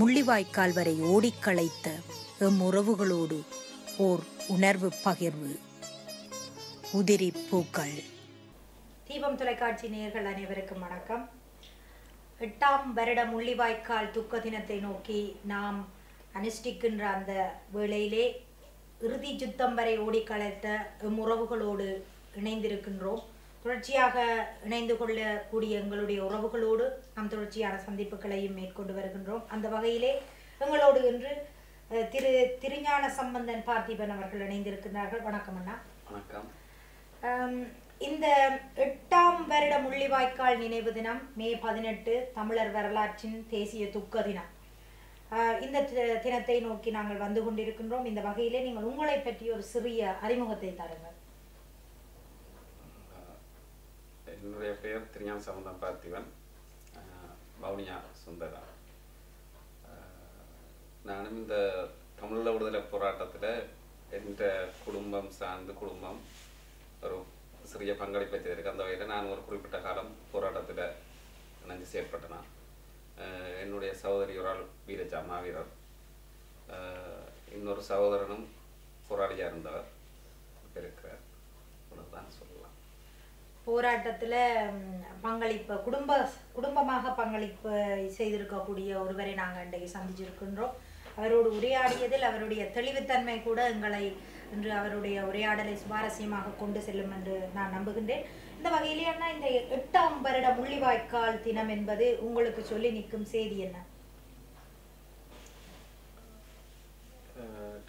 முள்ளிவாய்க்கால் வரை ஓடிக்களைத்த எம் உறவுகளோடு ஓர் உணர்வு பகிர்வு. உதிரி பூக்கள். தீபம் தொலைக்காட்சி நேர்கள் அனைவருக்கும் வணக்கம். எட்டாம் வருட முள்ளிவாய்க்கால் துக்க தினத்தை நோக்கி நாம் அனுஷ்டிக்கின்ற அந்த வேளையிலே இறுதி யுத்தம் வரை ஓடிக்களைத்த எம் உறவுகளோடு இணைந்திருக்கின்றோம். தொடர்ச்சியாக இணைந்து கொள்ளக்கூடிய எங்களுடைய உறவுகளோடு நாம் தொடர்ச்சியான சந்திப்புகளையும் மேற்கொண்டு வருகின்றோம். அந்த வகையிலே எங்களோடு இன்று திரு திருஞான சம்பந்தன் பார்த்திபன் அவர்கள் இணைந்திருக்கிறார்கள் வணக்கம் அண்ணா. வணக்கம். இந்த எட்டாம் வருட முள்ளிவாய்க்கால் நினைவு தினம் மே பதினெட்டு தமிழர் வரலாற்றின் தேசிய துக்க தினம். இந்த தினத்தை நோக்கி நாங்கள் வந்து கொண்டிருக்கின்றோம். இந்த வகையிலே நீங்கள் உங்களை பற்றி ஒரு சிறிய அறிமுகத்தை தாருங்கள். என்னுடைய பெயர் திருஞான சம்பந்தம் பார்த்திவன் பவுனியா வவுனியா சுந்தரா நானும் இந்த தமிழீழ விடுதலை போராட்டத்தில் என்ற குடும்பம் சார்ந்து குடும்பம் ஒரு சிறிய பங்களிப்பை செய்திருக்கு. அந்த வகையில் நான் ஒரு குறிப்பிட்ட காலம் போராட்டத்தில் இணைஞ்சு செயற்பட்டேன். என்னுடைய சகோதரி ஒரு ஆள் வீரஜா மாவீரர். இன்னொரு சகோதரனும் போராளியாக இருந்தவர். இருக்கிறார். அவ்வளவுதான் சொல்லுவேன் போராட்டத்தில் பங்களிப்பு குடும்ப குடும்பமாக பங்களிப்பு செய்திருக்கக்கூடிய ஒருவரை நாங்கள் இன்றைக்கு சந்திச்சிருக்கின்றோம். அவரோடு உரையாடியதில் அவருடைய தெளிவுத்தன்மை கூட எங்களை இன்று அவருடைய உரையாடலை சுவாரஸ்யமாக கொண்டு செல்லும் என்று நான் நம்புகின்றேன். இந்த வகையிலே அண்ணா இந்த எட்டாம் வருட முள்ளிவாய்க்கால் தினம் என்பது உங்களுக்கு சொல்லி நிற்கும் செய்தி என்ன?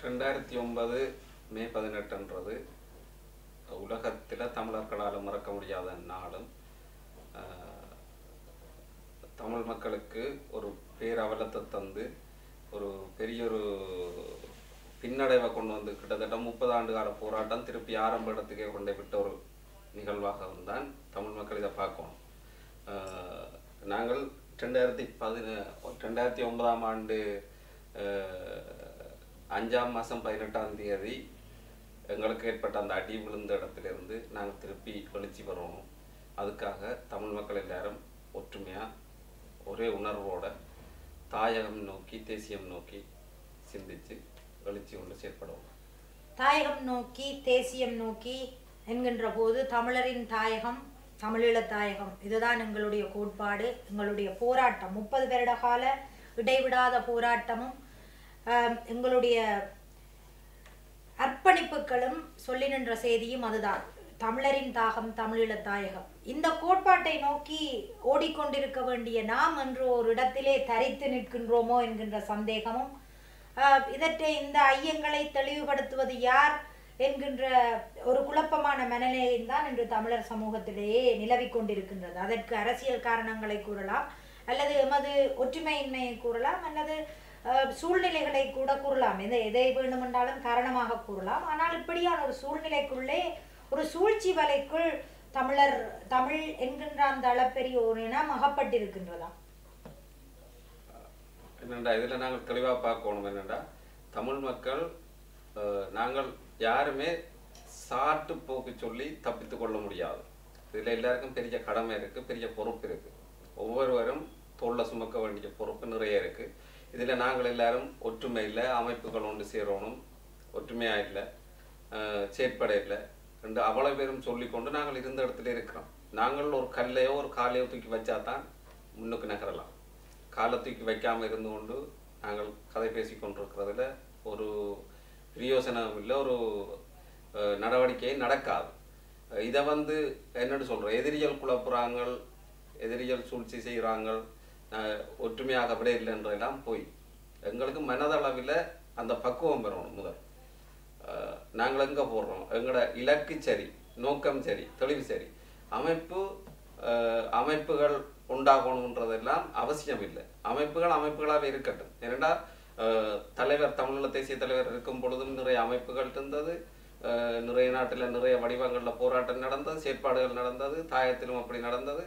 ரெண்டாயிரத்தி ஒன்பது மே பதினெட்டுன்றது. உலகத்தில் தமிழர்களால் மறக்க முடியாத நாளும் தமிழ் மக்களுக்கு ஒரு பேரவலத்தை தந்து ஒரு பெரிய ஒரு பின்னடைவை கொண்டு வந்து கிட்டத்தட்ட முப்பது ஆண்டு கால போராட்டம் திருப்பி ஆரம்ப இடத்துக்கே கொண்டு விட்ட ஒரு நிகழ்வாகவும் தான் தமிழ் மக்கள் இதை பார்க்கணும். நாங்கள் ரெண்டாயிரத்தி பதின ரெண்டாயிரத்தி ஒன்பதாம் ஆண்டு அஞ்சாம் மாதம் பதினெட்டாம் தேதி எங்களுக்கு ஏற்பட்ட அந்த அடி விழுந்த இடத்துலேருந்து நாங்கள் திருப்பி எழுச்சி வரணும் அதுக்காக தமிழ் மக்கள் எல்லாரும் ஒற்றுமையாக ஒரே உணர்வோட தாயகம் நோக்கி தேசியம் நோக்கி சிந்திச்சு எழுச்சி கொண்டு செயற்படுவோம். தாயகம் நோக்கி தேசியம் நோக்கி என்கின்ற போது தமிழரின் தாயகம் தமிழீழ தாயகம். இதுதான் எங்களுடைய கோட்பாடு எங்களுடைய போராட்டம். முப்பது வருட கால இடைவிடாத போராட்டமும் எங்களுடைய அர்ப்பணிப்புகளும் சொல்லி நின்ற செய்தியும் அதுதான். தமிழரின் தாகம் தமிழீழ தாயகம். இந்த கோட்பாட்டை நோக்கி ஓடிக்கொண்டிருக்க வேண்டிய நாம் என்று ஒரு இடத்திலே தரித்து நிற்கின்றோமோ என்கின்ற சந்தேகமும் ஆஹ், இதற்றை இந்த ஐயங்களை தெளிவுபடுத்துவது யார் என்கின்ற ஒரு குழப்பமான மனநிலையும் தான் இன்று தமிழர் சமூகத்திலேயே நிலவிக் கொண்டிருக்கின்றது. அதற்கு அரசியல் காரணங்களை கூறலாம் அல்லது எமது ஒற்றுமையின்மையை கூறலாம் அல்லது சூழ்நிலைகளை கூட கூறலாம். எந்த எதை வேண்டுமென்றாலும் காரணமாக கூறலாம். ஆனால் இப்படியான ஒரு சூழ்நிலைக்குள்ளே ஒரு சூழ்ச்சி வலைக்குள் தமிழர் தமிழ் என்கின்ற அந்த அளப்பெரிய ஒரு இனம் அகப்பட்டிருக்கின்றதா என்னண்டா இதில் நாங்கள் தெளிவாக பார்க்கணும். என்னண்டா தமிழ் மக்கள் அஹ், நாங்கள் யாருமே சாட்டு போக்கு சொல்லி தப்பித்து கொள்ள முடியாது. இதில் எல்லாருக்கும் பெரிய கடமை இருக்குது பெரிய பொறுப்பு இருக்குது ஒவ்வொருவரும் தோல்ல சுமக்க வேண்டிய பொறுப்பு நிறைய இருக்குது இதில் நாங்கள் எல்லாரும் ஒற்றுமையில் அமைப்புகள் ஒன்று சேரணும். ஒற்றுமையாக இல்லை செயற்பட இல்லை ரெண்டு அவ்வளோ பேரும் சொல்லிக்கொண்டு நாங்கள் இருந்த இடத்துல இருக்கிறோம். நாங்கள் ஒரு கல்லையோ ஒரு காலையோ தூக்கி வச்சா தான் முன்னுக்கு நகரலாம். காலை தூக்கி வைக்காமல் இருந்து கொண்டு நாங்கள் கதை பேசி கொண்டிருக்கிறதுல ஒரு பிரியோசனம் இல்லை ஒரு நடவடிக்கை நடக்காது. இதை வந்து என்னென்னு சொல்கிறோம் எதிரியல் குழப்புறாங்க எதிரியல் சூழ்ச்சி செய்கிறாங்க ஒற்றுமையாக விட இல்லைன்றதெல்லாம் போய். எங்களுக்கு மனதளவில் அந்த பக்குவம் பெறணும் முதல். நாங்கள் எங்கே போடுறோம் எங்களோட இலக்கு சரி நோக்கம் சரி தெளிவு சரி. அமைப்பு அமைப்புகள் உண்டாகணுன்றதெல்லாம் அவசியம் இல்லை. அமைப்புகள் அமைப்புகளாகவே இருக்கட்டும். ஏனெண்டா தலைவர் தமிழீழ தேசிய தலைவர் இருக்கும் பொழுதும் நிறைய அமைப்புகள் இருந்தது. நிறைய நாட்டில் நிறைய வடிவங்களில் போராட்டம் நடந்தது செயற்பாடுகள் நடந்தது தாயத்திலும் அப்படி நடந்தது.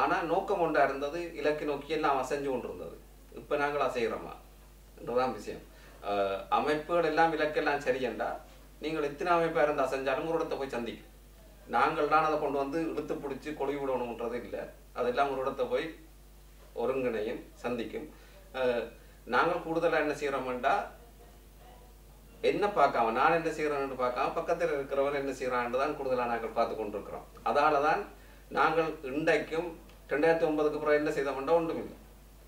ஆனால் நோக்கம் ஒன்றா இருந்தது இலக்கு நோக்கி எல்லாம் அசைஞ்சு கொண்டிருந்தது. இப்போ நாங்கள் அசைகிறோமா? என்றுதான் விஷயம். அமைப்புகள் எல்லாம் இலக்கெல்லாம் சரியண்டா நீங்கள் எத்தனை அமைப்பாக இருந்து அசைஞ்சாலும் ஒரு இடத்தை போய் சந்திக்கும். நாங்கள் தான் அதை கொண்டு வந்து இழுத்து பிடிச்சி கொழுவி விடணுன்றது இல்லை. அதெல்லாம் ஒரு போய் ஒருங்கிணையும் சந்திக்கும். நாங்கள் கூடுதலாக என்ன செய்கிறோம்டா என்ன பார்க்காம நான் என்ன செய்கிறேன்னு பார்க்காம பக்கத்தில் இருக்கிறவன் என்ன செய்கிறான்னு தான் கூடுதலாக நாங்கள் பார்த்து கொண்டிருக்கிறோம். அதால தான் நாங்கள் இன்றைக்கும் ரெண்டாயிரத்தி ஒன்பதுக்கு அப்புறம் என்ன செய்த செய்தோம்னா ஒன்றுமில்லை.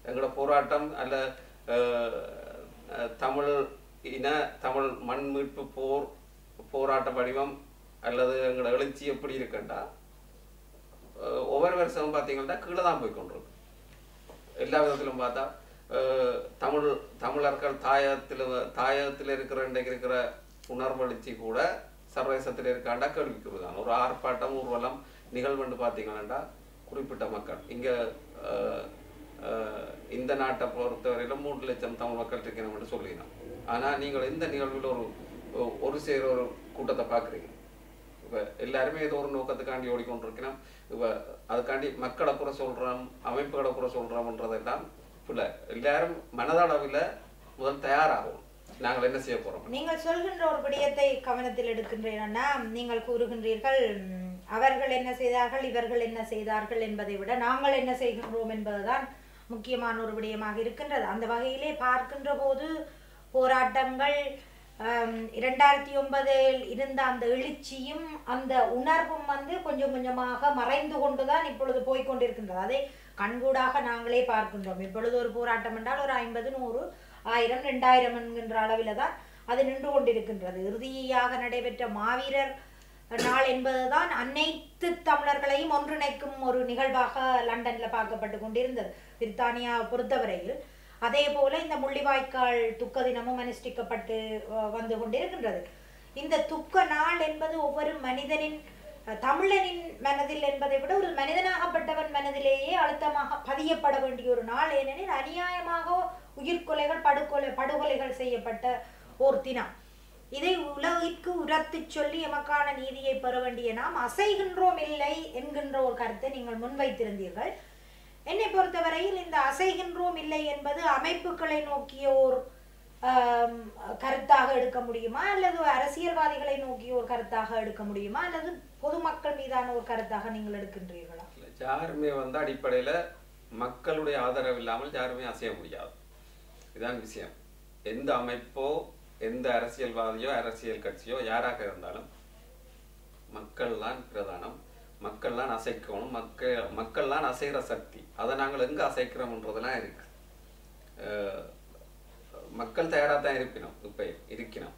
எங்களோட போராட்டம் அல்ல தமிழ் இன தமிழ் மண் மீட்பு போர் போராட்ட வடிவம் அல்லது எங்களோட எழுச்சி எப்படி இருக்குண்டா ஒவ்வொரு வருஷமும் பார்த்தீங்கன்னா கீழே தான் போய் கொண்டிருக்கு. எல்லா விதத்திலும் பார்த்தா தமிழ் தமிழர்கள் தாயகத்தில் தாயகத்தில் இருக்கிற இன்றைக்கு இருக்கிற உணர்வெழுச்சி கூட சர்வதேசத்தில் இருக்காண்டா கேள்விக்குறிதான். ஒரு ஆர்ப்பாட்டம் ஊர்வலம் நிகழ்வுன்னு பார்த்தீங்கன்னா குறிப்பிட்ட மக்கள். இங்கே இந்த நாட்டை பொறுத்தவரையிலும் மூன்று லட்சம் தமிழ் மக்கள் இருக்கணும்னு சொல்லினோம் ஆனால் நீங்கள் இந்த நிகழ்வில் ஒரு ஒரு சேர ஒரு கூட்டத்தை பார்க்குறீங்க. இப்போ எல்லாருமே ஏதோ ஒரு நோக்கத்துக்காண்டி ஓடிக்கொண்டிருக்கணும் இப்போ அதுக்காண்டி மக்களை குறை சொல்கிறோம் அமைப்புகளை குறை சொல்கிறோம்ன்றதெல்லாம் இல்லை எல்லாரும் மனதளவில் முதல் தயாராகும் நாங்கள் என்ன செய்ய போகிறோம் நீங்கள் சொல்கின்ற ஒரு விடயத்தை கவனத்தில் எடுக்கின்றேன்னா நீங்கள் கூறுகின்றீர்கள் அவர்கள் என்ன செய்தார்கள் இவர்கள் என்ன செய்தார்கள் என்பதை விட நாங்கள் என்ன செய்கின்றோம் என்பதுதான் முக்கியமான ஒரு விடயமாக இருக்கின்றது. அந்த வகையிலே பார்க்கின்ற போது போராட்டங்கள் இரண்டாயிரத்தி ஒன்பதில் இருந்த அந்த எழுச்சியும் அந்த உணர்வும் வந்து கொஞ்சம் கொஞ்சமாக மறைந்து கொண்டுதான் இப்பொழுது போய்க்கொண்டிருக்கின்றது. அதை கண்கூடாக நாங்களே பார்க்கின்றோம். இப்பொழுது ஒரு போராட்டம் என்றால் ஒரு ஐம்பது நூறு ஆயிரம் ரெண்டாயிரம் என்கின்ற அளவில் தான் அது நின்று கொண்டிருக்கின்றது. இறுதியாக நடைபெற்ற மாவீரர் நாள் என்பதுதான் அனைத்து தமிழர்களையும் ஒன்றிணைக்கும் ஒரு நிகழ்வாக லண்டன்ல பார்க்கப்பட்டு கொண்டிருந்தது. பிரித்தானியா பொறுத்தவரையில் அதே போல இந்த முள்ளிவாய்க்கால் துக்க தினமும் அனுஷ்டிக்கப்பட்டு வந்து கொண்டிருக்கின்றது. இந்த துக்க நாள் என்பது ஒவ்வொரு மனிதனின் தமிழனின் மனதில் என்பதை விட ஒரு மனிதனாகப்பட்டவன் மனதிலேயே அழுத்தமாக பதியப்பட வேண்டிய ஒரு நாள். ஏனெனில் அநியாயமாக உயிர்கொலைகள் படுகொலை படுகொலைகள் செய்யப்பட்ட ஓர் தினம். இதை உலகிற்கு உரத்துச் சொல்லி எமக்கான நீதியை பெற வேண்டிய நாம் அசைகின்றோம் இல்லை என்கின்ற ஒரு கருத்தை நீங்கள் முன்வைத்திருந்தீர்கள். என்னை பொறுத்தவரையில் இந்த அசைகின்றோம் இல்லை என்பது அமைப்புகளை நோக்கிய ஒரு கருத்தாக எடுக்க முடியுமா? அல்லது அரசியல்வாதிகளை நோக்கிய ஒரு கருத்தாக எடுக்க முடியுமா? அல்லது பொதுமக்கள் மீதான ஒரு கருத்தாக நீங்கள் எடுக்கின்றீர்களா? இல்ல, யாருமே வந்து அடிப்படையில மக்களுடைய ஆதரவு இல்லாமல் யாருமே அசைய முடியாது. இதான் விஷயம். எந்த அமைப்போ எந்த அரசியல்வாதியோ அரசியல் கட்சியோ யாராக இருந்தாலும் மக்கள்தான் பிரதானம். மக்கள்லாம் அசைக்கணும். மக்கள் மக்கள்லாம் அசைகிற சக்தி. அதை நாங்கள் எங்கே அசைக்கிறோம்ன்றதெல்லாம் இருக்கு. அஹ், மக்கள் தயாராக தான் இருப்பினோம். இப்போ இருக்கணும்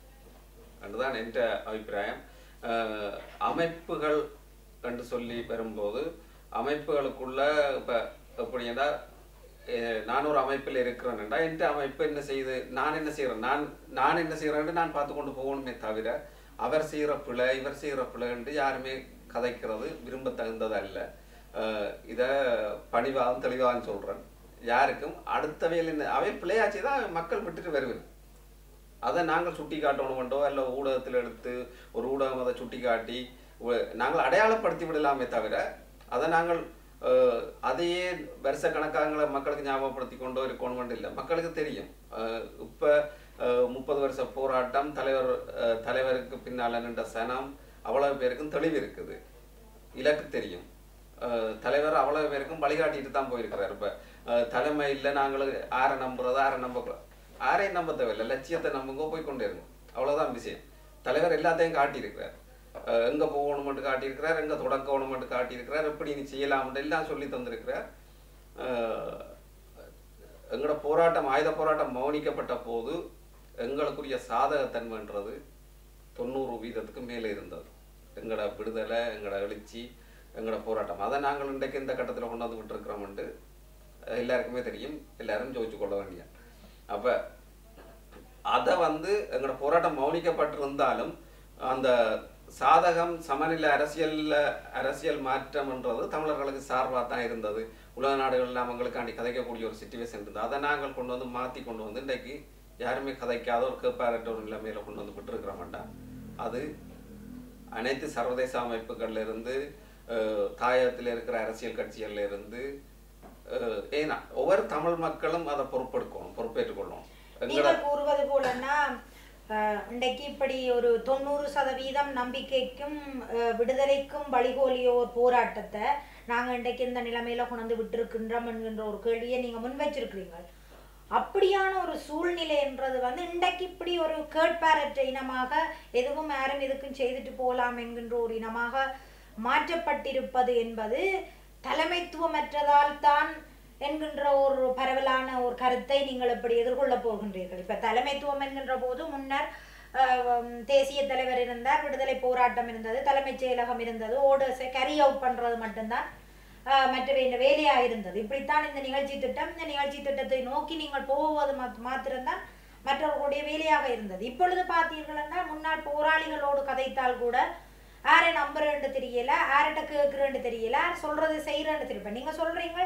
அதுதான் என்ற அபிப்பிராயம். அஹ், அமைப்புகள் என்று சொல்லி வரும்போது அமைப்புகளுக்குள்ள இப்போ எப்படின்னா அஹ், நான் ஒரு அமைப்பில் இருக்கிறேன்டா எந்த அமைப்பு என்ன செய்யுது நான் என்ன செய்கிறேன்? நான் நான் என்ன செய்கிறேன்னு நான் பார்த்து கொண்டு போகணுமே தவிர அவர் செய்கிற பிழை இவர் செய்கிற பிழைன்ட்டு யாருமே கதைக்கிறது விரும்ப தகுந்ததல்ல இதை பணிவாகவும் தெளிவாகவும் சொல்கிறேன் யாருக்கும் அடுத்தவையில் என்ன அவை பிள்ளையாச்சு தான் மக்கள் விட்டுட்டு வருவேன் அதை நாங்கள் சுட்டி காட்டணுமெண்டோ இல்லை ஊடகத்தில் எடுத்து ஒரு ஊடகம் அதை சுட்டி காட்டி நாங்கள் அடையாளப்படுத்தி விடலாமே தவிர அதை நாங்கள் அதையே அதையே வருஷக்கணக்காங்கள மக்களுக்கு ஞாபகப்படுத்தி ஒரு இருக்கணும் இல்லை மக்களுக்கு தெரியும் இப்போ முப்பது வருஷ போராட்டம் தலைவர் அஹ், தலைவருக்கு பின்னால் நின்ற சனம் அவ்வளவு பேருக்கும் தெளிவு இருக்குது இலக்கு தெரியும் அஹ் தலைவர் அவ்வளவு பேருக்கும் வழிகாட்டிட்டு தான் போயிருக்கிறார் இப்ப அஹ் தலைமை இல்லை நாங்கள் ஆரை நம்புறது ஆரை நம்ப ஆரையும் நம்ப தேவையில்லை லட்சியத்தை நம்புங்க போய் கொண்டே இருங்க அவ்வளவுதான் விஷயம் தலைவர் எல்லாத்தையும் காட்டியிருக்கிறார் எங்க போகணுமென்று காட்டியிருக்கிறார் எங்க தொடங்கணுமென்று காட்டியிருக்கிறார் எப்படி நீ செய்யலாம்னு எல்லாம் சொல்லி தந்திருக்கிறார். எங்களோட போராட்டம் ஆயுத போராட்டம் மௌனிக்கப்பட்ட போது எங்களுக்குரிய சாதகத்தன்மைன்றது தொண்ணூறு வீதத்துக்கு மேலே இருந்தது. எங்களோட விடுதலை எங்களோட எழுச்சி எங்களோட போராட்டம். அதை நாங்கள் இன்றைக்கு இந்த கட்டத்தில் கொண்டு வந்து விட்டுருக்கிறோம்ட்டு எல்லாருக்குமே தெரியும். எல்லாரும் ஜோதிச்சு கொள்ள வேண்டிய. அப்போ அதை வந்து எங்களோட போராட்டம் மௌனிக்கப்பட்டிருந்தாலும் அந்த சாதகம் சமநிலை அரசியலில் அரசியல் மாற்றம்ன்றது தமிழர்களுக்கு சார்பாக தான் இருந்தது. உலக நாடுகளில் அவங்களுக்காண்டி கதைக்கக்கூடிய ஒரு சுச்சுவேஷன் இருந்தது. அதை நாங்கள் கொண்டு வந்து மாற்றி கொண்டு வந்து இன்றைக்கு யாருமே கதைக்காத ஒரு கேப்பாரட்ட ஒரு நிலைமையில் கொண்டு வந்து விட்டுருக்கிறோம்டா அது அனைத்து சர்வதேச அமைப்புகள்ல இருந்து தாயகத்தில் இருக்கிற அரசியல் கட்சிகள்ல இருந்து ஏன்னா ஒவ்வொரு தமிழ் மக்களும் அதை பொறுப்பெடுக்கணும் பொறுப்பேற்றுக்கொள்ளணும் எங்களோட நீங்கள் கூறுவது போலன்னா இன்றைக்கு இப்படி ஒரு தொண்ணூறு சதவீதம் நம்பிக்கைக்கும் விடுதலைக்கும் வழிகோலிய ஒரு போராட்டத்தை நாங்கள் இன்றைக்கு இந்த நிலைமையில கொண்டு விட்டிருக்கின்றோம் என்கின்ற ஒரு கேள்வியை நீங்கள் முன் வச்சிருக்கிறீங்க அப்படியான ஒரு சூழ்நிலை என்றது வந்து இன்றைக்கு இப்படி ஒரு கேட்பாரற்ற இனமாக எதுவும் யாரும் எதுக்கும் செய்துட்டு போகலாம் என்கின்ற ஒரு இனமாக மாற்றப்பட்டிருப்பது என்பது தலைமைத்துவமற்றதால் தான் என்கின்ற ஒரு பரவலான ஒரு கருத்தை நீங்கள் எப்படி எதிர்கொள்ளப் போகின்றீர்கள்? இப்ப தலைமைத்துவம் என்கின்ற போது முன்னர் தேசிய தலைவர் இருந்தார் விடுதலை போராட்டம் இருந்தது தலைமைச் செயலகம் இருந்தது ஓடர்ஸை கரி அவுட் பண்றது மட்டும்தான் மற்ற இந்த வேலையாக இருந்தது. இப்படித்தான் இந்த நிகழ்ச்சி திட்டம் இந்த நிகழ்ச்சி திட்டத்தை நோக்கி நீங்கள் போவது மாத்திரம்தான் மற்றவர்களுடைய வேலையாக இருந்தது. இப்பொழுது பார்த்தீர்கள் என்றால் முன்னாள் போராளிகளோடு கதைத்தால் கூட யாரை நம்புறேன்னு தெரியல யார்கிட்ட கேட்குறேன்னு தெரியல சொல்கிறது சொல்றது செய்யறேன்னு தெரியல இப்ப நீங்க சொல்றீங்க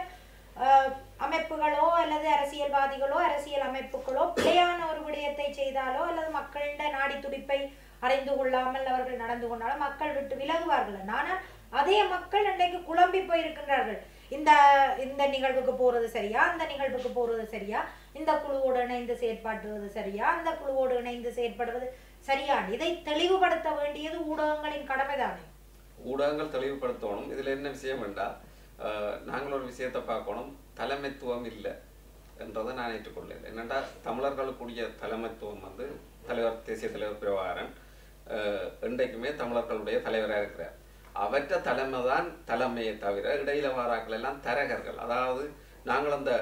அமைப்புகளோ அல்லது அரசியல்வாதிகளோ அரசியல் அமைப்புகளோ பிழையான ஒரு விடயத்தை செய்தாலோ அல்லது மக்களிட நாடி துடிப்பை அறிந்து கொள்ளாமல் அவர்கள் நடந்து கொண்டாலும் மக்கள் விட்டு விலகுவார்கள். ஆனால் அதே மக்கள் இன்றைக்கு குழம்பி போயிருக்கின்றார்கள். இந்த இந்த நிகழ்வுக்கு போறது சரியா? அந்த நிகழ்வுக்கு போறது சரியா? இந்த குழுவோடு இணைந்து செயற்படுவது சரியா? அந்த குழுவோடு இணைந்து செயற்படுவது சரியா? இதை தெளிவுபடுத்த வேண்டியது ஊடகங்களின் கடமைதானே? ஊடகங்கள் தெளிவுபடுத்தணும். இதுல என்ன விஷயம் என்றால் நாங்கள் ஒரு விஷயத்தை பார்க்கணும். தலைமைத்துவம் இல்லை என்றதை நான் ஏற்றுக்கொள்ளேன் என்னென்னா தமிழர்களுக்குரிய தலைமைத்துவம் வந்து தலைவர் தேசிய தலைவர் பிரபாகரன் அஹ், இன்றைக்குமே தமிழர்களுடைய தலைவராக இருக்கிறார். அவற்ற தலைமை தான் தலைமையை தவிர இடையில வாராக்கள் எல்லாம் தரகர்கள். அதாவது நாங்கள் அந்த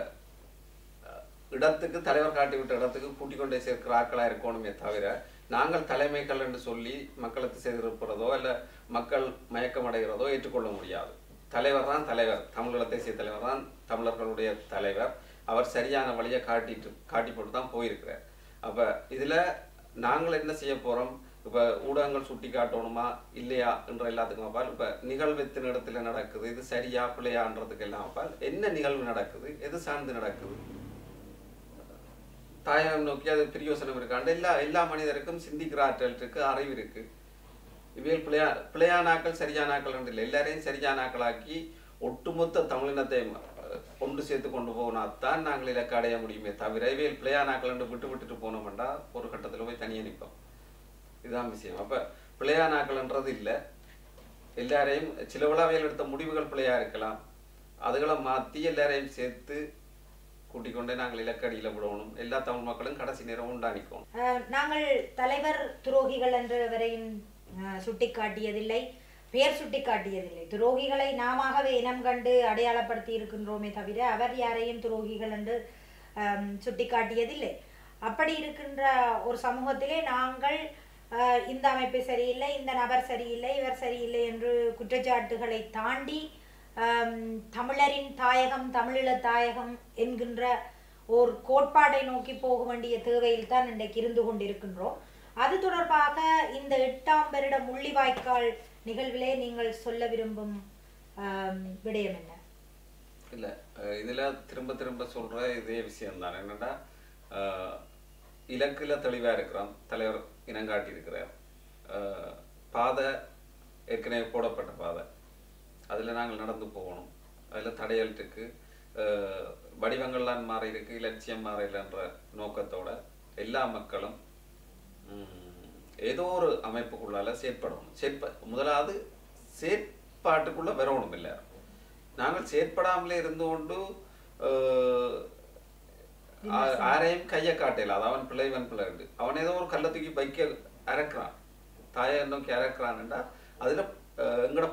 இடத்துக்கு தலைவர் காட்டி விட்ட இடத்துக்கு கூட்டிக் கொண்டே சேர்க்கிற ஆட்களாக இருக்கணுமே தவிர நாங்கள் தலைமைகள் என்று சொல்லி மக்களுக்கு செய்திருப்பதோ இல்லை மக்கள் மயக்கமடைகிறதோ ஏற்றுக்கொள்ள முடியாது. தலைவர் தான் தலைவர். தமிழீழ தேசிய தலைவர் தான் தமிழர்களுடைய தலைவர். அவர் சரியான வழியை காட்டிட்டு காட்டி போட்டு தான் போயிருக்கிறார். அப்போ இதில் நாங்கள் என்ன செய்ய போகிறோம் இப்போ ஊடகங்கள் சுட்டி காட்டணுமா? இல்லையா? என்ற எல்லாத்துக்கும் அப்பால் இப்போ நிகழ்வு இடத்துல நடக்குது. இது சரியா பிள்ளையான்றதுக்கு எல்லாம் அப்பால் என்ன நிகழ்வு நடக்குது? எது சார்ந்து நடக்குது? தாயகம் நோக்கி அது பிரியோசனம் இருக்காண்டு எல்லா எல்லா மனிதருக்கும் சிந்திக்கிற ஆற்றல் இருக்குது அறிவு இருக்குது இவையில் பிள்ளையா பிள்ளையானாக்கள் சரியானாக்கள் என்று இல்லை. எல்லாரையும் சரியானாக்களாக்கி ஒட்டுமொத்த தமிழினத்தை கொண்டு சேர்த்து கொண்டு போனாத்தான் நாங்கள் இலக்கு அடைய முடியுமே தவிர இவையில் பிள்ளையானாக்கள் என்று விட்டு விட்டுட்டு போனோம்னா ஒரு கட்டத்துல போய் தனியா நிற்போம் இதுதான் விஷயம். அப்ப பிள்ளையானாக்கள்ன்றது இல்லை. எல்லாரையும் சில விழாவையில் எடுத்த முடிவுகள் பிள்ளையா இருக்கலாம். அதுகளை மாத்தி எல்லாரையும் சேர்த்து கூட்டிக் கொண்டே நாங்கள் இலக்கடியில் விடணும். எல்லா தமிழ் மக்களும் கடைசி நேரம் உண்டானிக்கணும் நாங்கள் தலைவர் துரோகிகள் என்று சுட்டிக்காட்டியதில்லை பெயர் சுட்டிக்காட்டியதில்லை. துரோகிகளை நாமவே இனம் கண்டு அடையாளப்படுத்தி இருக்கின்றோமே தவிர அவர் யாரையும் துரோகிகள் என்று சுட்டிக்காட்டியதில்லை. அப்படி இருக்கின்ற ஒரு சமூகத்திலே நாங்கள் இந்த அமைப்பு சரியில்லை இந்த நபர் சரியில்லை இவர் சரியில்லை என்று குற்றச்சாட்டுகளை தாண்டி தமிழரின் தாயகம் தமிழீழ தாயகம் என்கின்ற ஒரு கோட்பாட்டை நோக்கி போக வேண்டிய தேவையில் தான் இன்றைக்கு இருந்து கொண்டிருக்கின்றோம். அது தொடர்பாக இந்த எட்டாம் வருட முள்ளிவாய்க்கால் நிகழ்விலே நீங்கள் சொல்ல விரும்பும் விடயம் என்ன? இல்ல இதுல திரும்ப திரும்ப சொல்ற இதே விஷயம் தான் என்னன்னா இலக்குல தெளிவா இருக்கிறோம் தலைவர் இனங்காட்டி இருக்கிறார். பாதை ஏற்கனவே போடப்பட்ட பாதை. அதுல நாங்கள் நடந்து போகணும். அதுல தடையல் இருக்கு. வடிவங்கள்லாம் மாறி இருக்கு இலட்சியம் மாறலைன்ற நோக்கத்தோட எல்லா மக்களும் ஏதோ ஒரு அமைப்புக்குள்ளால செயற்படணும். செயற்ப முதலாவது செயற்பாட்டுக்குள்ள வரணும் எல்லாரும். நாங்கள் செயற்படாமலே இருந்து கொண்டு யாரையும் கையை காட்டல. அது அவன் பிள்ளை இவன் பிள்ளை உண்டு. அவன் ஏதோ ஒரு கல்லை தூக்கி பைக்க அறக்குறான். தாயை நோக்கி அறக்குறான்டா அதுல எங்கட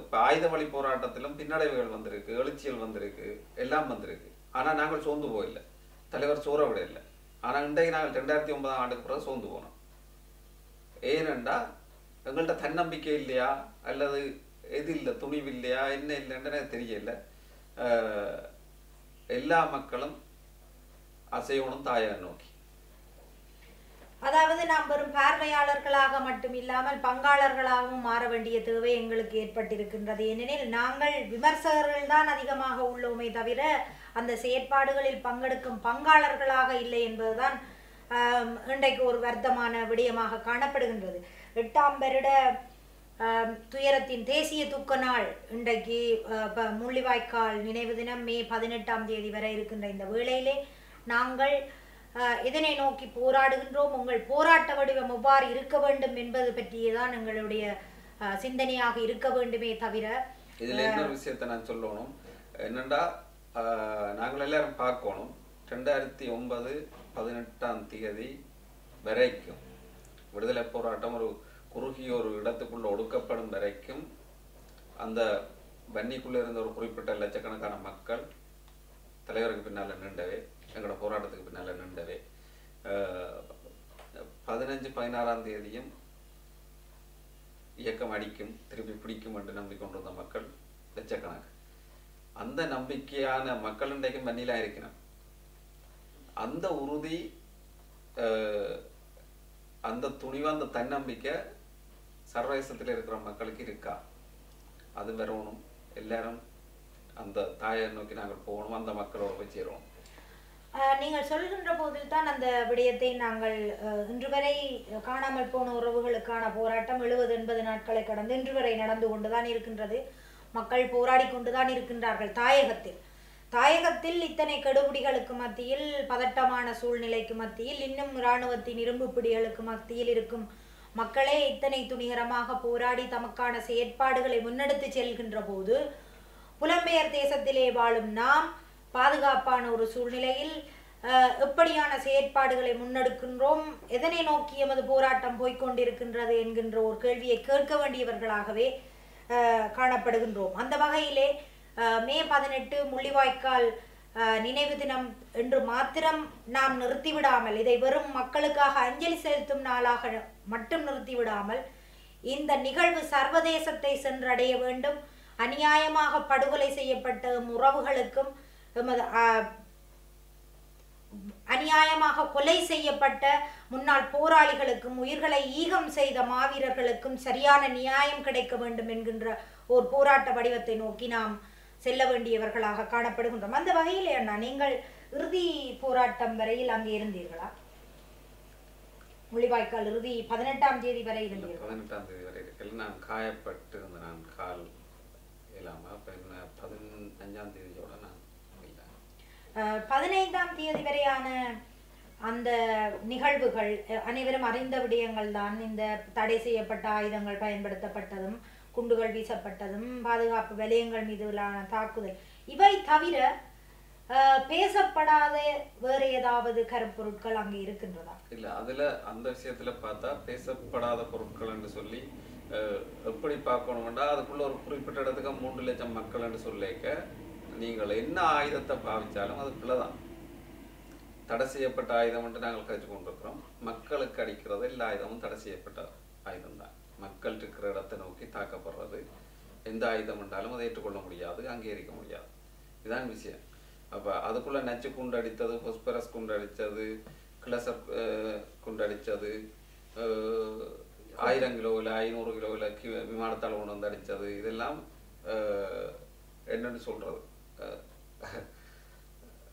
இப்ப ஆயுத வழி போராட்டத்திலும் பின்னடைவுகள் வந்திருக்கு எழுச்சிகள் வந்திருக்கு எல்லாம் வந்திருக்கு. ஆனா நாங்கள் சோர்ந்து போயில்லை தலைவர் சோற விட இல்லை ஆனால் இன்றைக்கு நாங்கள் ரெண்டாயிரத்தி ஒன்பதாம் ஆண்டுக்கு பிறகு சோர்ந்து போனோம் ஏனென்றா எங்கள்கிட்ட தன்னம்பிக்கை இல்லையா அல்லது எது இல்லை துணிவு இல்லையா என்ன இல்லைன்னு எனக்கு தெரியல எல்லா மக்களும் அசைவனும் தாயார் நோக்கி அதாவது நாம் வெறும் பார்வையாளர்களாக மட்டும் இல்லாமல் பங்காளர்களாகவும் மாற வேண்டிய தேவை எங்களுக்கு ஏற்பட்டிருக்கின்றது ஏனெனில் நாங்கள் விமர்சகர்கள் தான் அதிகமாக உள்ளோமே தவிர அந்த செயற்பாடுகளில் பங்கெடுக்கும் பங்காளர்களாக இல்லை என்பதுதான் இன்றைக்கு ஒரு வருத்தமான விடயமாக காணப்படுகின்றது. எட்டாம் வருட துயரத்தின் தேசிய துக்க நாள் இன்றைக்கு முள்ளிவாய்க்கால் நினைவு தினம் மே பதினெட்டாம் தேதி வரை இருக்கின்ற இந்த வேளையிலே நாங்கள் இதனை நோக்கி போராடுகின்றோம். உங்கள் போராட்ட வடிவம் எவ்வாறு இருக்க வேண்டும் என்பது பற்றியதான் எங்களுடைய அஹ், சிந்தனையாக இருக்க வேண்டுமே தவிர இதுல இன்னொரு விஷயத்த நான் சொல்லணும். ஆஹ், நாங்கள் எல்லாரும் பார்க்கணும். ரெண்டாயிரத்தி ஒன்பது பதினெட்டாம் தேதி வரைக்கும் விடுதலை போராட்டம் ஒரு குறுகிய ஒரு இடத்துக்குள்ள ஒடுக்கப்படும் வரைக்கும் அந்த வன்னிக்குள்ளே இருந்த ஒரு குறிப்பிட்ட லட்சக்கணக்கான மக்கள் தலைவருக்கு பின்னால் நின்றவே எங்களோட போராட்டத்துக்கு பின்னால் நின்றவே பதினஞ்சு பதினாறாம் தேதியும் இயக்கம் அடிக்கும் திருப்பி பிடிக்கும் என்று நம்பிக்கொண்டிருந்த மக்கள் லட்சக்கணக்கு அந்த நம்பிக்கையான மக்கள் இன்றைக்கும் வன்னிலாம் இருக்கணும் அந்த உறுதி அஹ், அந்த துணிவு அந்த தன்னம்பிக்கை சர்வதேசத்தில் இருக்கிற மக்களுக்கு இருக்கா? அது வரணும். எல்லாரும் அந்த தாயை நோக்கி நாங்கள் போகணும். அந்த மக்களோட போய் சேருவோம். ஆஹ் நீங்கள் சொல்கின்ற போதில் தான் அந்த விடயத்தை நாங்கள் அஹ், இன்று வரை காணாமல் போன உறவுகளுக்கான போராட்டம் எழுபது எண்பது நாட்களை கடந்து இன்று வரை நடந்து கொண்டுதான் இருக்கின்றது. மக்கள் போராடி கொண்டுதான் இருக்கின்றார்கள் தாயகத்தில். தாயகத்தில் இத்தனை கெடுபிடிகளுக்கு மத்தியில் பதட்டமான சூழ்நிலைக்கு மத்தியில் இன்னும் இராணுவத்தின் இரும்பு பிடிகளுக்கு மத்தியில் இருக்கும் மக்களே இத்தனை துணிகரமாக போராடி தமக்கான செயற்பாடுகளை முன்னெடுத்து செல்கின்ற போது புலம்பெயர் தேசத்திலே வாழும் நாம் பாதுகாப்பான ஒரு சூழ்நிலையில் எப்படியான செயற்பாடுகளை முன்னெடுக்கின்றோம் எதனை நோக்கி எமது போராட்டம் போய்க்கொண்டிருக்கின்றது என்கின்ற ஒரு கேள்வியை கேட்க வேண்டியவர்களாகவே காணப்படுகின்றோம். அந்த வகையிலே மே பதினெட்டு முள்ளிவாய்க்கால் நினைவு தினம் என்று மாத்திரம் நாம் நிறுத்திவிடாமல் இதை வெறும் மக்களுக்காக அஞ்சலி செலுத்தும் நாளாக மட்டும் நிறுத்திவிடாமல் இந்த நிகழ்வு சர்வதேசத்தை சென்றடைய வேண்டும். அநியாயமாக படுகொலை செய்யப்பட்ட உறவுகளுக்கும் எமது அநியாயமாக கொலை செய்யப்பட்ட முன்னாள் போராளிகளுக்கும் உயிர்களை ஈகம் செய்த மாவீரர்களுக்கும் சரியான நியாயம் கிடைக்க வேண்டும் என்கின்ற ஒரு போராட்ட வடிவத்தை நோக்கி நாம் செல்ல வேண்டியவர்களாக காணப்படுகின்றோம். அந்த வகையில் அண்ணா நீங்கள் இறுதி போராட்டம் வரையில் அங்கே இருந்தீர்களா? முள்ளிவாய்க்கால் இறுதி பதினெட்டாம் தேதி வரை இருந்தீர்கள்? பதினெட்டாம் தேதி வரை நான் காயப்பட்டு நான் கால் இல்லாம அப்ப என்ன பதினஞ்சாம் தேதியோட நான் இல்லை அஹ், பதினைந்தாம் தேதி வரையான அந்த நிகழ்வுகள் அனைவரும் அறிந்த விடயங்கள் தான். இந்த தடை செய்யப்பட்ட ஆயுதங்கள் பயன்படுத்தப்பட்டதும் குண்டுகள் வீசப்பட்டதும் பாதுகாப்பு வலயங்கள் மீதுலான தாக்குதல். இவை தவிர பேசப்படாத வேறு ஏதாவது கருப்பொருட்கள் அங்கே இருக்கின்றதா? இல்ல அதுல அந்த விஷயத்துல பார்த்தா பேசப்படாத பொருட்கள் என்று சொல்லி அஹ், எப்படி பார்க்கணும்னா அதுக்குள்ள ஒரு குறிப்பிட்ட இடத்துக்கு மூன்று லட்சம் மக்கள் என்று சொல்லிக்க நீங்கள் என்ன ஆயுதத்தை பாவிச்சாலும் அது பிள்ளைதான் தடை செய்யப்பட்ட ஆயுதம் என்று நாங்கள் கழிச்சு கொண்டிருக்கிறோம். மக்களுக்கு அடிக்கிறது எல்லா ஆயுதமும் தடை செய்யப்பட்ட ஆயுதம் தான் மக்கள் இருக்கிற இடத்தை நோக்கி தாக்கப்படுறது. எந்த ஆயுதம் என்றாலும் அதை ஏற்றுக்கொள்ள முடியாது அங்கீகரிக்க முடியாது. இதுதான் விஷயம். அப்ப அதுக்குள்ள நச்சு குண்டு அடித்தது பொஸ்பரஸ் குண்டு அடித்தது கிளசர் அஹ், குண்டு அடித்தது ஆயிரம் கிலோ இல்லை ஐநூறு கிலோ இல்லை விமானத்தால் கொண்டு வந்து அடித்தது இதெல்லாம் அஹ், என்னன்னு சொல்றது?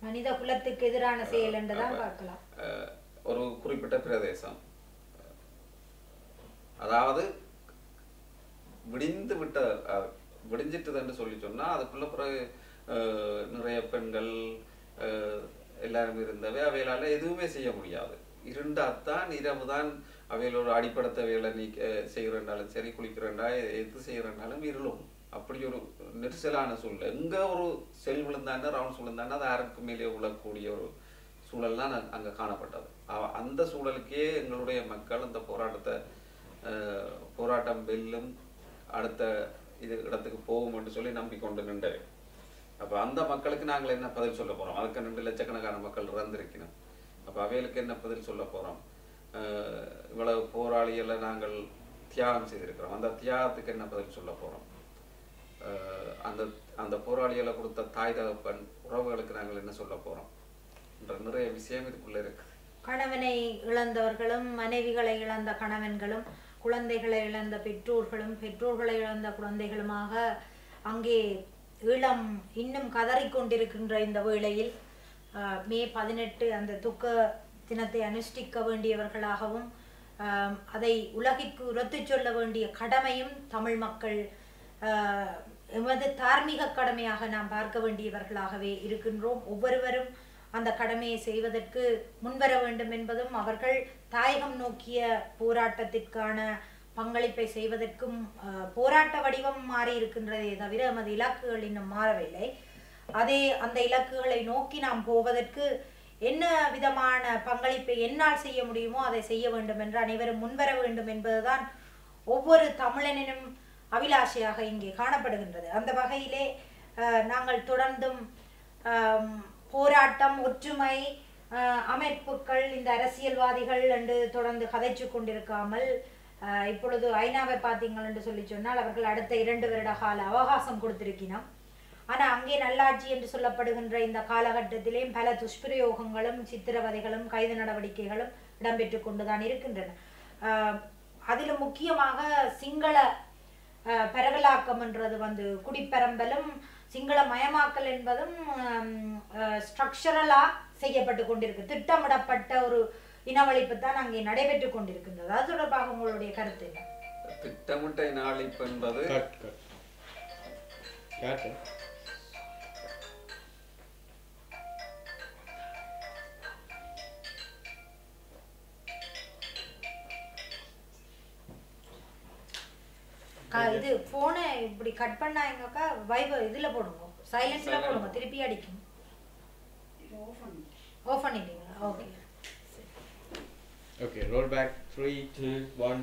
மனித குலத்துக்கு எதிரான செயல் என்றுதான் பார்க்கலாம். ஒரு குறிப்பிட்ட பிரதேசம். அதாவது விடிந்து விட்ட விடிஞ்சிட்டது என்று சொல்லி சொன்னா அதுக்குள்ள பிறகு நிறைய பெண்கள் எல்லாரும் இருந்தவை அவைகளால எதுவுமே செய்ய முடியாது. இருந்தாத்தான் இரவு தான் அவைகளோட அடிப்படத்த வேலை நீக்க செய்கிறனாலும் சரி குளிக்கிறண்டா எது செய்கிறனாலும் இருளும். அப்படி ஒரு நெரிசலான சூழ்நிலை. எங்கே ஒரு செல் விழுந்தானே ரவுண்ட்ஸ் விழுந்தானே அது அரைக்கு மேலே விழக்கூடிய ஒரு சூழல் தான் அங்கே காணப்பட்டது. அவ- அந்த சூழலுக்கே எங்களுடைய மக்கள் அந்த போராட்டத்தை போராட்டம் வெல்லும் அடுத்த இது இடத்துக்கு போகும் என்று சொல்லி நம்பிக்கொண்டு நின்று அப்போ அந்த மக்களுக்கு நாங்கள் என்ன பதில் சொல்ல போகிறோம் அதுக்கு ரெண்டு லட்சக்கணக்கான மக்கள் இறந்திருக்கணும் அப்போ அவைகளுக்கு என்ன பதில் சொல்ல போகிறோம் இவ்வளவு போராளிகளை நாங்கள் தியாகம் செய்திருக்கிறோம். அந்த தியாகத்துக்கு என்ன பதில் சொல்ல போகிறோம் அந்த அந்த போராளிகளை கொடுத்த தாய் தகப்பன் உறவுகளுக்கு நாங்கள் என்ன சொல்ல போறோம்? என்ற நிறைய விஷயம் இதுக்குள்ள இருக்கு. கணவனை இழந்தவர்களும் மனைவிகளை இழந்த கணவன்களும் குழந்தைகளை இழந்த பெற்றோர்களும் பெற்றோர்களை இழந்த குழந்தைகளுமாக அங்கே ஈழம் இன்னும் கதறிக்கொண்டிருக்கின்ற இந்த வேளையில் மே பதினெட்டு அந்த துக்க தினத்தை அனுஷ்டிக்க வேண்டியவர்களாகவும் அதை உலகிற்கு உரத்து சொல்ல வேண்டிய கடமையும் தமிழ் மக்கள் எமது தார்மீக கடமையாக நாம் பார்க்க வேண்டியவர்களாகவே இருக்கின்றோம். ஒவ்வொருவரும் அந்த கடமையை செய்வதற்கு முன்வர வேண்டும் என்பதும் அவர்கள் தாயகம் நோக்கிய போராட்டத்திற்கான பங்களிப்பை செய்வதற்கும் போராட்ட வடிவம் மாறி இருக்கின்றதே தவிர எமது இலக்குகள் இன்னும் மாறவில்லை. அதே அந்த இலக்குகளை நோக்கி நாம் போவதற்கு என்ன விதமான பங்களிப்பை என்னால் செய்ய முடியுமோ அதை செய்ய வேண்டும் என்று அனைவரும் முன்வர வேண்டும் என்பதுதான் ஒவ்வொரு தமிழனினும் அபிலாஷையாக இங்கே காணப்படுகின்றது. அந்த வகையிலே நாங்கள் தொடர்ந்தும் போராட்டம் ஒற்றுமை அமைப்புகள் இந்த அரசியல்வாதிகள் என்று தொடர்ந்து கதைச்சு கொண்டிருக்காமல் இப்பொழுது ஐநாவை பார்த்தீங்கள் என்று சொல்லி சொன்னால் அவர்கள் அடுத்த இரண்டு வருட கால அவகாசம் கொடுத்திருக்கிறோம் ஆனால் அங்கே நல்லாட்சி என்று சொல்லப்படுகின்ற இந்த காலகட்டத்திலேயும் பல துஷ்பிரயோகங்களும் சித்திரவதைகளும் கைது நடவடிக்கைகளும் இடம்பெற்று கொண்டுதான் இருக்கின்றன. அதிலும் முக்கியமாக சிங்கள ஆஹ் பரவலாக்கம் என்றது வந்து குடிப்பெரம்பலும் சிங்கள மயமாக்கல் என்பதும் ஸ்ட்ரக்சரலா செய்யப்பட்டு கொண்டிருக்கு. திட்டமிடப்பட்ட ஒரு இனவழிப்பு தான் அங்கே நடைபெற்று கொண்டிருக்கின்றது. அது தொடர்பாக உங்களுடைய கருத்து என்ன? திட்டமிட்ட இனாளிப்பு என்பது இது போனை இப்படி கட் பண்ணாங்கக்கா வைபர் இதுல போடுங்க. சைலன்ஸ்ல போடுங்க. திருப்பி அடிக்கும். ஆஃப் பண்ணிட்டீங்களா okay okay roll back three two one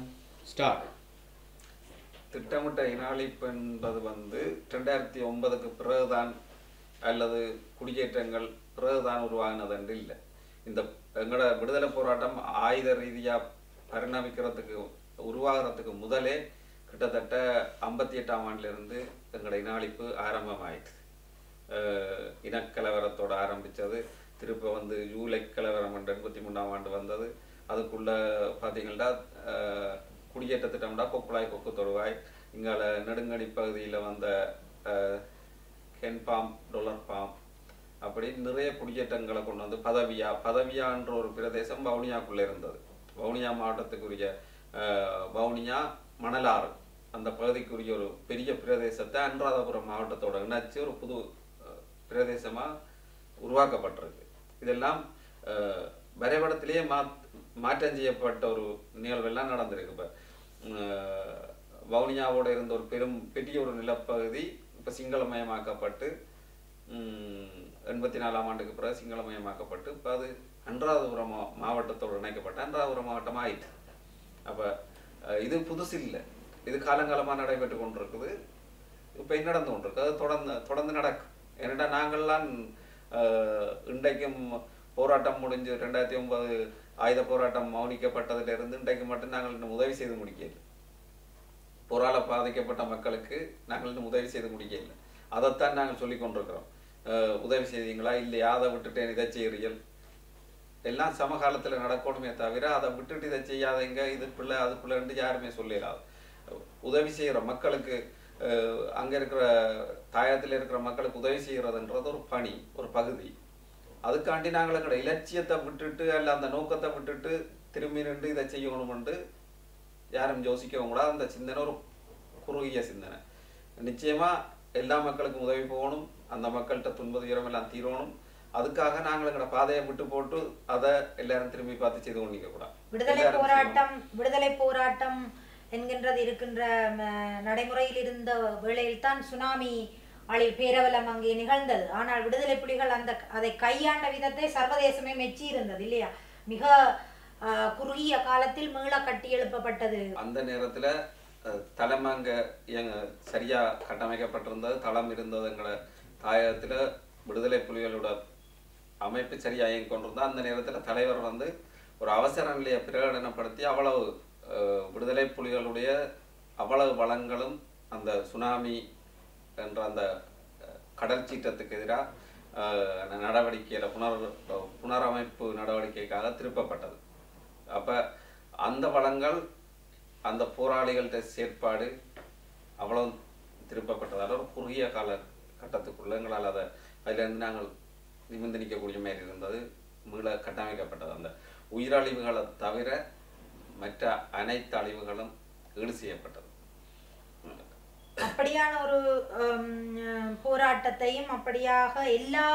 start திட்டமிட்ட இனாளிப்பு என்பது வந்து ரெண்டாயிரத்தி ஒன்பதுக்கு பிறகுதான் அல்லது குடியேற்றங்கள் பிறகுதான் உருவாகினது என்று இல்லை. இந்த எங்களோட விடுதலை போராட்டம் ஆயுத ரீதியா பரிணமிக்கிறதுக்கு உருவாகிறதுக்கு முதலே கிட்டத்தட்ட ஐம்பத்தி எட்டாம் ஆண்டிலிருந்து எங்களோட இனாளிப்பு ஆரம்பமாயிடுது இனக்கலவரத்தோடு இனக்கலவரத்தோட திருப்ப வந்து ஜூலை கலவரம் என்ற எண்பத்தி மூணாம் ஆண்டு வந்தது. அதுக்குள்ள பார்த்தீங்கன்னா குடியேற்ற திட்டம்டா கொக்குழாய் கொக்கு தொடுவாய். இங்கால நெடுங்கடி பகுதியில் வந்த கென் பாம் டொலர் பாம் அப்படி நிறைய குடியேற்றங்களை கொண்டு வந்து பதவியா பதவியான்ற ஒரு பிரதேசம் வவுனியாக்குள்ளே இருந்தது. வவுனியா மாவட்டத்துக்குரிய வவுனியா மணலாறு. அந்த பகுதிக்குரிய ஒரு பெரிய பிரதேசத்தை அனுராதபுரம் மாவட்டத்தோட இணைச்சி ஒரு புது பிரதேசமாக உருவாக்கப்பட்டிருக்கு. இதெல்லாம் வரைபடத்திலேயே மா மாற்றம் செய்யப்பட்ட ஒரு நிகழ்வெல்லாம் நடந்திருக்கு இப்போ. வவுனியாவோட இருந்த ஒரு பெரும் பெரிய ஒரு நிலப்பகுதி இப்போ சிங்களமயமாக்கப்பட்டு எண்பத்தி நாலாம் ஆண்டுக்கு பிறகு சிங்களமயமாக்கப்பட்டு இப்போ அது அன்றாதபுரம் மாவட்டத்தோடு இணைக்கப்பட்ட அன்றாதபுரம் மாவட்டமாக ஆயிட்டு அப்போ இது புதுசு இல்லை. இது காலங்காலமாக நடைபெற்று கொண்டிருக்குது. இப்போ நடந்து கொண்டிருக்கு. அது தொடர்ந்து தொடர்ந்து நடக்கும். ஏன்னா நாங்கள்லாம் இன்றைக்கும் போராட்டம் முடிஞ்சு ரெண்டாயிரத்தி ஒன்பது ஆயுத போராட்டம் மௌனிக்கப்பட்டதிலிருந்து இன்றைக்கு மட்டும் நாங்கள் இன்னும் உதவி செய்து முடிக்கல போரால பாதிக்கப்பட்ட மக்களுக்கு நாங்கள் இன்னும் உதவி செய்து முடிக்கல அதைத்தான் நாங்கள் சொல்லி கொண்டிருக்கிறோம். உதவி செய்தீங்களா? இல்லையா? அதை விட்டுட்டேன். இதை செய்கிறீர்கள். எல்லாம் சமகாலத்தில் நடக்கணுமே தவிர அதை விட்டுட்டு இதை செய்யாதீங்க இது பிள்ளை அது பிள்ளைன்ட்டு யாருமே சொல்லிடாது உதவி செய்கிற மக்களுக்கு அங்கே இருக்கிற தாயத்தில் இருக்கிற மக்களுக்கு உதவி செய்கிறதுன்றது ஒரு பணி ஒரு பகுதி. அதுக்காண்டி நாங்கள் எங்களோட இலட்சியத்தை விட்டுட்டு அல்ல அந்த நோக்கத்தை விட்டுட்டு திரும்பி நின்று இதை செய்யணும்ட்டு யாரும் யோசிக்கவும் கூடாது. அந்த சிந்தனை ஒரு குறுகிய சிந்தனை. நிச்சயமாக எல்லா மக்களுக்கும் உதவி போகணும். அந்த மக்கள்கிட்ட துன்ப துயரம் எல்லாம் தீரணும். அதுக்காக நாங்கள் எங்களோட பாதையை விட்டு போட்டு அதை எல்லாரும் திரும்பி பார்த்து செய்து கொண்டிருக்க கூடாது விடுதலை போராட்டம் விடுதலை போராட்டம் என்கின்றது இருக்கின்ற நடைமுறையில் இருந்த வேளையில் தான் சுனாமி அழிவு பேரவலம் அங்கே நிகழ்ந்தது. ஆனால் விடுதலை புலிகள் அந்த அதை கையாண்ட விதத்தை சர்வதேசமே மெச்சி இருந்தது இல்லையா? மிக குறுகிய காலத்தில் மீள கட்டி எழுப்பப்பட்டது. அந்த நேரத்துல தளம் அங்க சரியா கட்டமைக்கப்பட்டிருந்தது தளம் இருந்தது எங்களோட தாயகத்துல விடுதலை புலிகளோட அமைப்பு சரியாக இயங்கி கொண்டிருந்தா அந்த நேரத்தில் தலைவர் வந்து ஒரு அவசர நிலையை பிரகடனப்படுத்தி அவ்வளவு விடுதலை புலிகளுடைய அவ்வளவு வளங்களும் அந்த சுனாமி என்ற அந்த கடல் சீற்றத்துக்கு எதிராக நடவடிக்கையில் புனர் புனரமைப்பு நடவடிக்கைக்காக திருப்பப்பட்டது. அப்போ அந்த வளங்கள் அந்த போராளிகள்கிட்ட செயற்பாடு அவ்வளவு திருப்பப்பட்டதால் ஒரு குறுகிய கால கட்டத்துக்குள்ள எங்களால் அதை அதிலிருந்து நாங்கள் நிமிர்ந்து நிற்கக்கூடிய மாதிரி இருந்தது. மீள கட்டமைக்கப்பட்டது. அந்த உயிரழிவுகளை தவிர மற்ற அனைத்து அழிவுகளும் ஈடு செய்யப்பட்டது. அப்படியான ஒரு போராட்டத்தையும் அப்படியாக எல்லா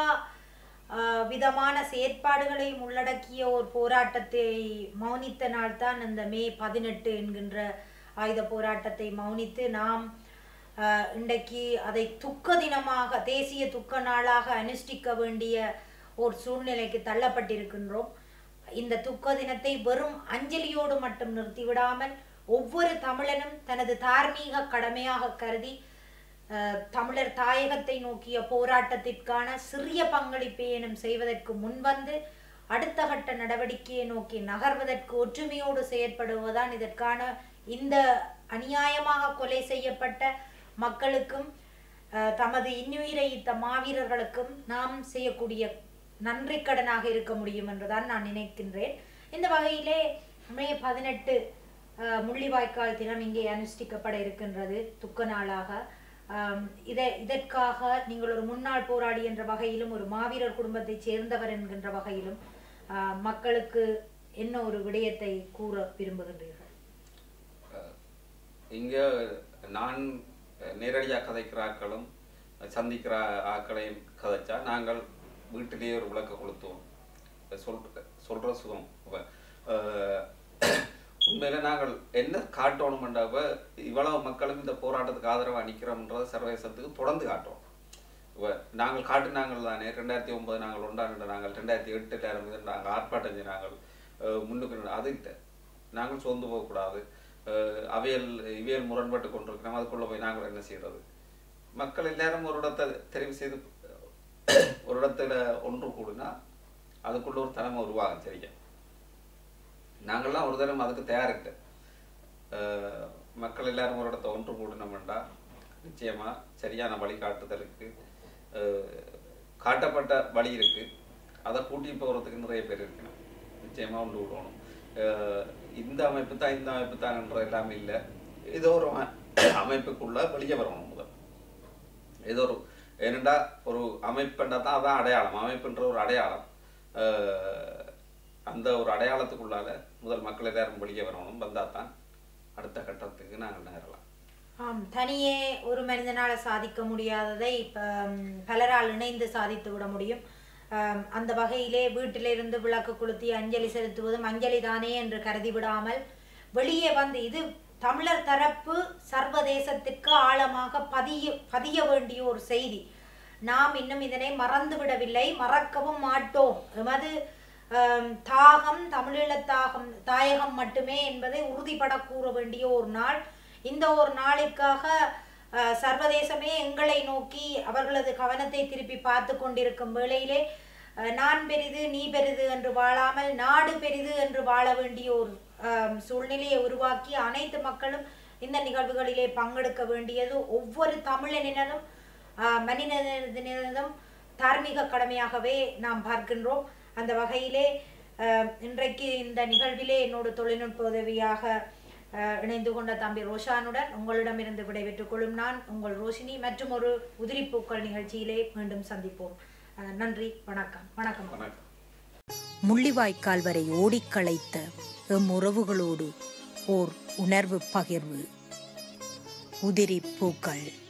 விதமான செயற்பாடுகளையும் உள்ளடக்கிய ஒரு போராட்டத்தை மௌனித்த நாள்தான் இந்த மே பதினெட்டு என்கின்ற ஆயுத போராட்டத்தை மௌனித்து நாம் இன்றைக்கு அதை துக்க தினமாக தேசிய துக்க நாளாக அனுஷ்டிக்க வேண்டிய ஒரு சூழ்நிலைக்கு தள்ளப்பட்டிருக்கின்றோம். இந்த துக்க தினத்தை வெறும் அஞ்சலியோடு மட்டும் நிறுத்திவிடாமல் ஒவ்வொரு தமிழனும் தனது தார்மீக கடமையாக கருதி அஹ், தமிழர் தாயகத்தை நோக்கிய போராட்டத்திற்கான சிறிய பங்களிப்பேனும் செய்வதற்கு முன்வந்து அடுத்த கட்ட நடவடிக்கையை நோக்கி நகர்வதற்கு ஒற்றுமையோடு செயற்படுவதுதான் இதற்கான இந்த அநியாயமாக கொலை செய்யப்பட்ட மக்களுக்கும் தமது இன்னுயிரை இத்த மாவீரர்களுக்கும் நாம் செய்யக்கூடிய நன்றி கடனாக இருக்க முடியும் என்றுதான் நான் நினைக்கின்றேன். இந்த வகையிலே மே பதினெட்டு முள்ளிவாய்க்கால் தினம் இங்கே அனுஷ்டிக்கப்பட இருக்கின்றது துக்க நாளாக. இதை இதற்காக நீங்கள் ஒரு முன்னாள் போராளி என்ற வகையிலும் ஒரு மாவீரர் குடும்பத்தைச் சேர்ந்தவர் என்கின்ற வகையிலும் ஆஹ், மக்களுக்கு என்ன ஒரு விடயத்தை கூற விரும்புகின்றீர்கள்? இங்கே நான் நேரடியாக கதைக்கிற ஆட்களும் சந்திக்கிற ஆட்களையும் கதைச்சா நாங்கள் வீட்டிலேயே ஒரு விளக்க கொளுத்துவோம் சொல் சொல்ற சுகம். இப்ப, உண்மையில நாங்கள் என்ன காட்டணும்ன்றப்ப இவ்வளவு மக்களும் இந்த போராட்டத்துக்கு ஆதரவாக நிற்கிறோம்ன்றத சர்வதேசத்துக்கு தொடர்ந்து காட்டுவோம் இப்ப நாங்கள் காட்டினாங்கள் தானே ரெண்டாயிரத்தி ஒன்பது நாங்கள் ஒன்றாண்டு நாங்கள் ரெண்டாயிரத்தி எட்டு இருந்து நாங்கள் ஆர்ப்பாட்டம் செய்தாங்கள் முன்னுக்கு அது நாங்கள் சோர்ந்து போகக்கூடாது. அவையல் இவையல் முரண்பட்டு கொண்டிருக்கிறோம். அதுக்குள்ளே போய் நாங்கள் என்ன செய்கிறது மக்கள் எல்லாரும் ஒரு இடத்தை தெரிவு செய்து ஒரு இடத்துல ஒன்று கூடுனா அதுக்குள்ள ஒரு தலைமை உருவாகும் சரிங்க நாங்கள்லாம் ஒரு தரம் அதுக்கு தயாரிட்டு மக்கள் எல்லாரும் ஒரு இடத்த ஒன்று கூடினோம்டா. நிச்சயமா சரியான வழிகாட்டுதலுக்கு காட்டுதலுக்கு காட்டப்பட்ட வழி இருக்கு. அதை கூட்டி போகிறதுக்கு நிறைய பேர் இருக்கணும் நிச்சயமா ஒன்று விடணும் இந்த அமைப்பு தான் இந்த அமைப்பு தான்ன்ற எல்லாமே இல்லை. ஏதோ ஒரு அமைப்புக்குள்ள வெளியே வரணும் முதல். ஏதோ ஒரு ஏனெண்டா ஒரு அமைப்புண்டா தான் அதான் அடையாளம். அமைப்புன்ற ஒரு அடையாளம். அந்த ஒரு அடையாளத்துக்குள்ளால முதல் மக்கள் எல்லாரும் வெளியே வரணும். வந்தால் தான் அடுத்த கட்டத்துக்கு நாங்கள் நகரலாம். ஆம் தனியே ஒரு மனிதனால சாதிக்க முடியாததை இப்ப, பலரால் இணைந்து சாதித்து விட முடியும். அந்த வகையிலே வீட்டிலிருந்து விளக்கு கொளுத்தி அஞ்சலி செலுத்துவதும் அஞ்சலி தானே என்று கருதி விடாமல் வெளியே வந்து இது தமிழர் தரப்பு சர்வதேசத்திற்கு ஆழமாக பதிய பதிய வேண்டிய ஒரு செய்தி. நாம் இன்னும் இதனை மறந்து விடவில்லை மறக்கவும் மாட்டோம். எமது தாகம் தமிழீழத்தாகம் தாயகம் மட்டுமே என்பதை உறுதிபட கூற வேண்டிய ஒரு நாள். இந்த ஒரு நாளுக்காக சர்வதேசமே எங்களை நோக்கி அவர்களது கவனத்தை திருப்பி பார்த்து கொண்டிருக்கும் வேளையிலே நான் பெரிது நீ பெரிது என்று வாழாமல் நாடு பெரிது என்று வாழ வேண்டிய ஒரு சூழ்நிலையை உருவாக்கி அனைத்து மக்களும் இந்த நிகழ்வுகளிலே பங்கெடுக்க வேண்டியது ஒவ்வொரு தமிழனினரும் மனிதனினதும் தார்மீக கடமையாகவே நாம் பார்க்கின்றோம். அந்த வகையிலே இன்றைக்கு இந்த நிகழ்விலே என்னோட தொழில்நுட்ப உதவியாக இணைந்து கொண்ட தம்பி ரோஷானுடன் உங்களிடமிருந்து விடைபெற்றுக் கொள்ளும் நான் உங்கள் ரோஷினி மற்றும் ஒரு உதிரிப்பூக்கள் நிகழ்ச்சியிலே மீண்டும் சந்திப்போம். நன்றி வணக்கம். வணக்கம். வணக்கம். முள்ளிவாய்க்கால் வரை ஓடிக்களைத்த எம் உறவுகளோடு ஓர் உணர்வு பகிர்வு. உதிரி பூக்கள்.